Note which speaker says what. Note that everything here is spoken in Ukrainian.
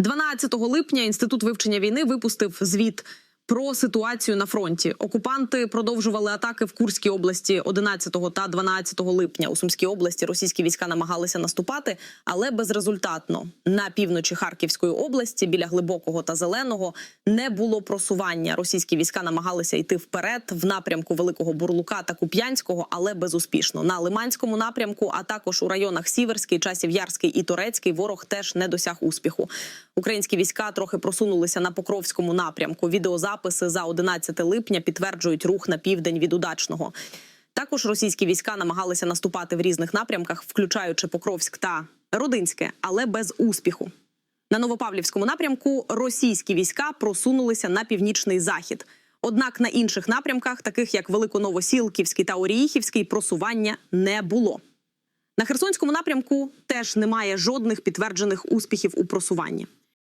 Speaker 1: 12 липня інститут вивчення війни випустив звіт про ситуацію на фронті. Окупанти продовжували атаки в Курській області 11 та 12 липня. У Сумській області російські війська намагалися наступати, але безрезультатно. На півночі Харківської області біля глибокого та зеленого не було просування. Російські війська намагалися йти вперед в напрямку Великого Бурлука та Куп'янського, але безуспішно. На Лиманському напрямку, а також у районах Сіверський, Часів Ярський і Турецький ворог теж не досяг успіху. Українські війська трохи просунулися на Покровському напрямку. Відеозаписи за 11 липня підтверджують рух на південь від удачного. Також російські війська намагалися наступати в різних напрямках, включаючи Покровськ та Родинське, але без успіху. На Новопавлівському напрямку російські війська просунулися на північний захід. Однак на інших напрямках, таких як Великоновосілківський та Оріїхівський, просування не було. На Херсонському напрямку теж немає жодних підтверджених успіхів у просуванні.